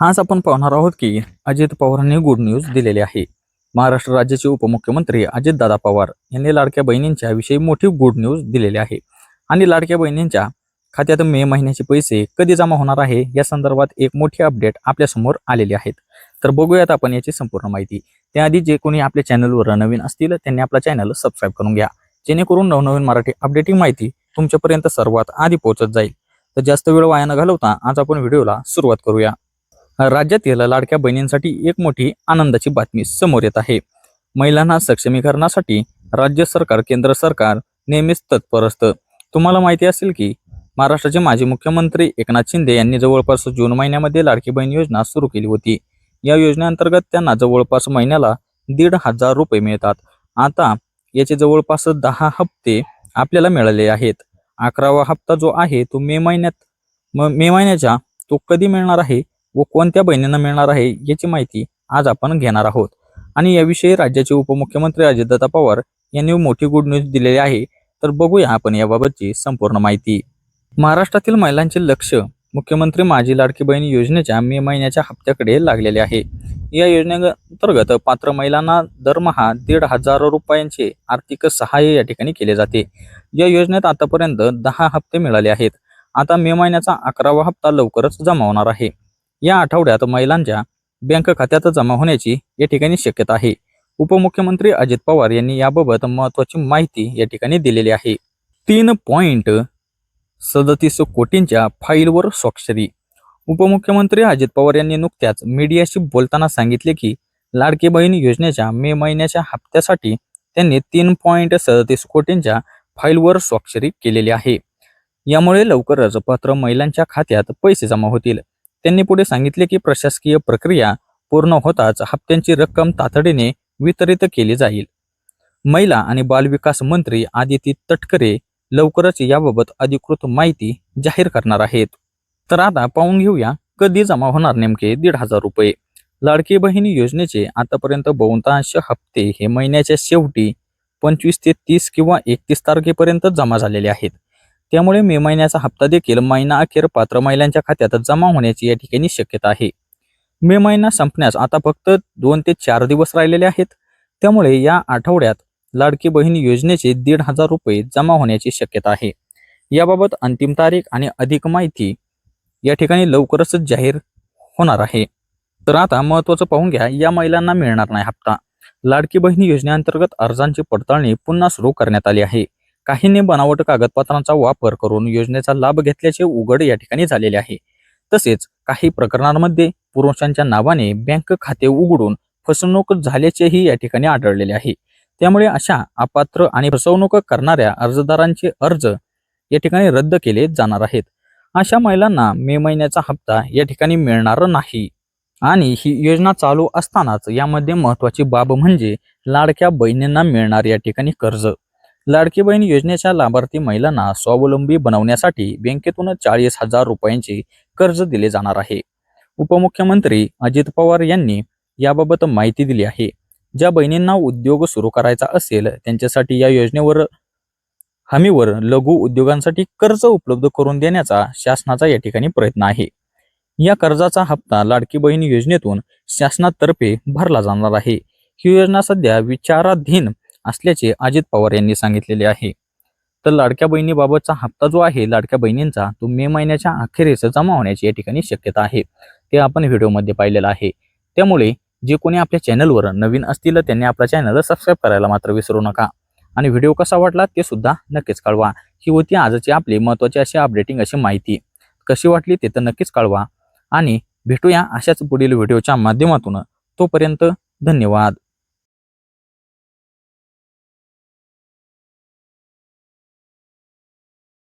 आज आपण पाहणार आहोत की अजित पवारांनी गुड न्यूज दिलेली आहे. महाराष्ट्र राज्याचे उपमुख्यमंत्री अजितदादा पवार यांनी लाडक्या बहिणींच्या विषयी मोठी गुड न्यूज दिलेली आहे. आणि लाडक्या बहिणींच्या खात्यात मे महिन्याचे पैसे कधी जमा होणार आहे या संदर्भात एक मोठी अपडेट आपल्यासमोर आलेली आहेत. तर बघूयात आपण याची संपूर्ण माहिती. त्याआधी जे कोणी आपल्या चॅनलवर नवीन असतील त्यांनी आपला चॅनल सबस्क्राईब करून घ्या. जेणेकरून नवनवीन मराठी अपडेटिंग माहिती तुमच्यापर्यंत सर्वात आधी पोहोचत जाईल. तर जास्त वेळ वाया न घालवता आज आपण व्हिडिओला सुरुवात करूया. राज्यातील लाडक्या बहिणींसाठी एक मोठी आनंदाची बातमी समोर येत आहे. महिलांना सक्षमीकरणासाठी राज्य सरकार केंद्र सरकार नेहमीच तत्पर असतं. तुम्हाला माहिती असेल की महाराष्ट्राचे माजी मुख्यमंत्री एकनाथ शिंदे यांनी जवळपास जून महिन्यामध्ये लाडकी बहीण योजना सुरू केली होती. या योजनेअंतर्गत त्यांना जवळपास महिन्याला दीड हजार रुपये मिळतात. आता याचे जवळपास दहा हप्ते आपल्याला मिळाले आहेत. अकरावा हप्ता जो आहे तो मे महिन्यात मे महिन्याच्या तो कधी मिळणार आहे? व कोणत्या बहिणींना मिळणार आहे याची माहिती आज आपण घेणार आहोत. आणि याविषयी राज्याचे उपमुख्यमंत्री अजितदादा पवार यांनी मोठी गुड न्यूज दिलेली आहे. तर बघूया आपण याबाबतची संपूर्ण माहिती. महाराष्ट्रातील महिलांचे लक्ष मुख्यमंत्री माझी लाडकी बहीण योजनेच्या मे महिन्याच्या हप्त्याकडे लागलेले आहे. या योजनेअंतर्गत पात्र महिलांना दरमहा दीड हजार रुपयांचे आर्थिक सहाय्य या ठिकाणी केले जाते. या योजनेत आतापर्यंत दहा हप्ते मिळाले आहेत. आता मे महिन्याचा अकरावा हप्ता लवकरच जमा होणार आहे. या आठवड्यात महिलांच्या बँक खात्यात जमा होण्याची या ठिकाणी शक्यता आहे. उपमुख्यमंत्री अजित पवार यांनी याबाबत महत्वाची माहिती या ठिकाणी दिलेली आहे. तीन पॉईंट सदतीस कोटींच्या फाईलवर स्वाक्षरी. उपमुख्यमंत्री अजित पवार यांनी नुकत्याच मीडियाशी बोलताना सांगितले की लाडकी बहीण योजनेच्या मे महिन्याच्या हप्त्यासाठी त्यांनी तीन पॉईंट सदतीस कोटींच्या फाईलवर स्वाक्षरी केलेली आहे. यामुळे लवकरच पत्र महिलांच्या खात्यात पैसे जमा होतील. त्यांनी पुढे सांगितले की प्रशासकीय प्रक्रिया पूर्ण होताच हप्त्यांची रक्कम तातडीने वितरित केली जाईल. महिला आणि बालविकास मंत्री आदिती तटकरे लवकरच याबाबत अधिकृत माहिती जाहीर करणार आहेत. तर आता पाहून घेऊया कधी जमा होणार नेमके दीड हजार रुपये. लाडकी बहिणी योजनेचे आतापर्यंत बहुतांश हप्ते हे महिन्याच्या शेवटी पंचवीस ते तीस किंवा एकतीस तारखेपर्यंत जमा झालेले आहेत. त्यामुळे मे महिन्याचा हप्ता देखील महिना अखेर पात्र महिलांच्या खात्यात जमा होण्याची या ठिकाणी शक्यता आहे. मे महिना संपण्यास आता फक्त दोन ते चार दिवस राहिलेले आहेत. त्यामुळे या आठवड्यात लाडकी बहीण योजनेचे दीड हजार रुपये जमा होण्याची शक्यता आहे. याबाबत अंतिम तारीख आणि अधिक माहिती या ठिकाणी लवकरच जाहीर होणार आहे. तर आता महत्वाचं पाहून घ्या या महिलांना मिळणार नाही हप्ता. लाडकी बहीण योजनेअंतर्गत अर्जांची पडताळणी पुन्हा सुरू करण्यात आली आहे. काहींनी बनावट कागदपत्रांचा वापर करून योजनेचा लाभ घेतल्याचे उघड या ठिकाणी झालेले आहे. तसेच काही प्रकरणांमध्ये पुरुषांच्या नावाने बँक खाते उघडून फसवणूक झाल्याचेही या ठिकाणी आढळलेले आहे. त्यामुळे अशा अपात्र आणि फसवणूक करणाऱ्या अर्जदारांचे अर्ज या ठिकाणी रद्द केले जाणार आहेत. अशा महिलांना मे महिन्याचा हप्ता या ठिकाणी मिळणार नाही. आणि ही योजना चालू असतानाच यामध्ये महत्वाची बाब म्हणजे लाडक्या बहिणींना मिळणार या ठिकाणी कर्ज. लाडकी बहीण योजनेच्या लाभार्थी महिलांना स्वावलंबी बनवण्यासाठी बँकेतून चाळीस हजार रुपयांचे कर्ज दिले जाणार आहे. उपमुख्यमंत्री अजित पवार यांनी याबाबत माहिती दिली आहे. ज्या बहिणींना उद्योग सुरू करायचा असेल त्यांच्यासाठी या योजनेवर हमीवर लघु उद्योगांसाठी कर्ज उपलब्ध करून देण्याचा शासनाचा या ठिकाणी प्रयत्न आहे. या कर्जाचा हप्ता लाडकी बहीण योजनेतून शासनातर्फे भरला जाणार आहे. ही योजना सध्या विचाराधीन असल्याचे अजित पवार यांनी सांगितलेले आहे. तर लाडक्या बहिणीबाबतचा हप्ता जो आहे लाडक्या बहिणींचा तो मे महिन्याच्या अखेरीस जमा होण्याची या ठिकाणी शक्यता आहे. ते आपण व्हिडिओमध्ये पाहिलेलं आहे. त्यामुळे जे कोणी आपल्या चॅनलवर नवीन असतील त्यांनी आपल्या चॅनलला सबस्क्राईब करायला मात्र विसरू नका. आणि व्हिडिओ कसा वाटला ते सुद्धा नक्कीच कळवा. ही होती आजची आपली महत्त्वाची अशी अपडेटिंग अशी माहिती. कशी वाटली ते तर नक्कीच कळवा. आणि भेटूया अशाच पुढील व्हिडिओच्या माध्यमातून. तोपर्यंत धन्यवाद.